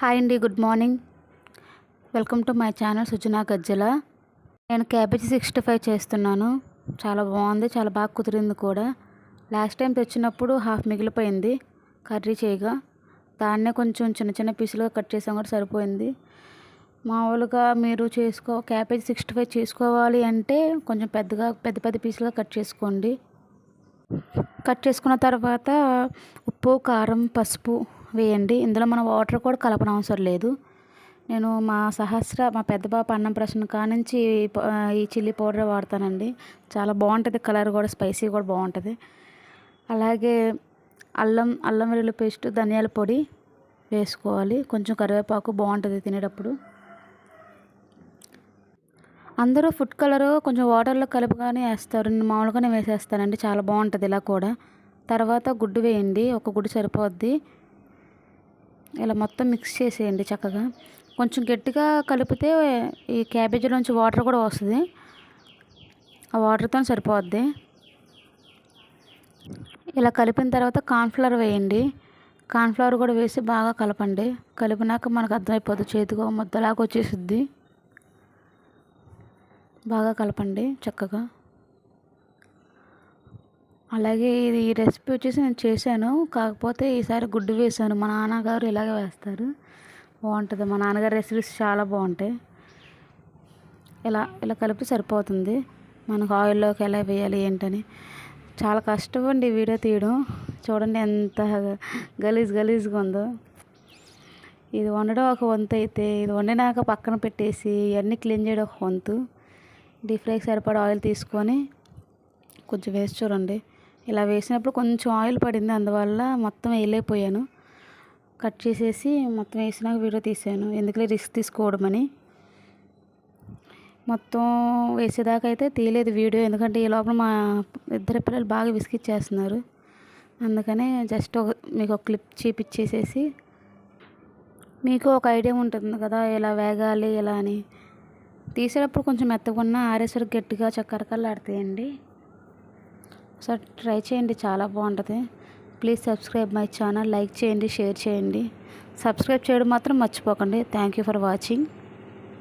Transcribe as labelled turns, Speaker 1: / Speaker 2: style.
Speaker 1: Hi అండి good morning. Welcome to my channel Sujana Gajjala. నేను cabbage sixty five చేస్తున్నాను. చాలా బాగుంది చాలా బాగా కుదిరింది కూడా. లాస్ట్ టైం తెచ్చినప్పుడు హాఫ్ మిగిలిపోయింది కర్రీ చేయగా. దాన్నే కొంచెం చిన్న చిన్న పీసులుగా కట్ చేసాం కూడా సరిపోయింది. మామూలుగా మీరు చేసుకో క్యాబేజీ సిక్స్టీ ఫైవ్ చేసుకోవాలి అంటే కొంచెం పెద్దగా పెద్ద పెద్ద పీసులుగా కట్ చేసుకోండి. కట్ చేసుకున్న తర్వాత ఉప్పు కారం పసుపు వేయండి. ఇందులో మనం వాటర్ కూడా కలపనవసరం లేదు. నేను మా సహస్ర మా పెద్ద పాప అన్నం ప్రశ్న కానించి ఈ ప- ఈ చిల్లీ పౌడర్ వాడతానండి. చాలా బాగుంటుంది. కలర్ కూడా స్పైసీ కూడా బాగుంటుంది. అలాగే అల్లం అల్లం వెల్లుల్లి పేస్ట్ ధనియాల పొడి వేసుకోవాలి. కొంచెం కరివేపాకు బాగుంటుంది తినేటప్పుడు. అందరూ ఫుడ్ కలర్ కొంచెం వాటర్లో కలుపుగానే వేస్తారు. నేను మామూలుగానే వేసేస్తానండి. చాలా బాగుంటుంది ఇలా కూడా. తర్వాత గుడ్డు వేయండి. ఒక గుడ్డు సరిపోద్ది. ఇలా మొత్తం మిక్స్ చేసేయండి చక్కగా. కొంచెం గట్టిగా కలిపితే ఈ క్యాబేజీలోంచి వాటర్ కూడా వస్తుంది. ఆ వాటర్తో సరిపోద్ది. ఇలా కలిపిన తర్వాత కార్న్ఫ్లవర్ వేయండి. కార్న్ఫ్లవర్ కూడా వేసి బాగా కలపండి. కలిపినాక మనకు అర్థమైపోద్ది. చేతికి ముద్దలాగా వచ్చేసిద్ది. బాగా కలపండి చక్కగా. అలాగే ఇది ఈ రెసిపీ వచ్చేసి నేను చేశాను. కాకపోతే ఈసారి గుడ్డు వేసాను మా నాన్నగారు ఇలాగే వేస్తారు. బాగుంటుంది. మా నాన్నగారు రెసిపీస్ చాలా బాగుంటాయి. ఇలా ఇలా కలిపి సరిపోతుంది. మనకు ఆయిల్లోకి ఎలా వేయాలి ఏంటని. చాలా కష్టం అండి వీడియో తీయడం. చూడండి ఎంత గలీజ్ గలీజ్గా ఉందో. ఇది వండడం ఒక వంతు అయితే ఇది వండినాక పక్కన పెట్టేసి ఇవన్నీ క్లీన్ చేయడం ఒక వంతు. డీప్ ఫ్రైకి సరిపడా ఆయిల్ తీసుకొని కొంచెం వేసి చూడండి. ఇలా వేసినప్పుడు కొంచెం ఆయిల్ పడింది అందువల్ల మొత్తం వేయలేకపోయాను. కట్ చేసేసి మొత్తం వేసినాక వీడియో తీసాను. ఎందుకులే రిస్క్ తీసుకోవడమని. మొత్తం వేసేదాకా అయితే తీయలేదు వీడియో. ఎందుకంటే ఈ లోపల మా ఇద్దరు పిల్లలు బాగా విసిగిచ్చేస్తున్నారు. అందుకనే జస్ట్ ఒక మీకు ఒక క్లిప్ చూపించేసేసి మీకు ఒక ఐడియా ఉంటుంది కదా ఇలా వేగాలి ఇలా అని. తీసేటప్పుడు కొంచెం మెత్తగా ఉన్న ఆరేసరికి గట్టిగా చక్కరకల్లాడతాయండి ఒకసారి ట్రై చేయండి చాలా బాగుంటుంది. Please subscribe my channel like చేయండి షేర్ చేయండి. సబ్స్క్రైబ్ చేయడం మాత్రం మర్చిపోకండి. Thank you for watching.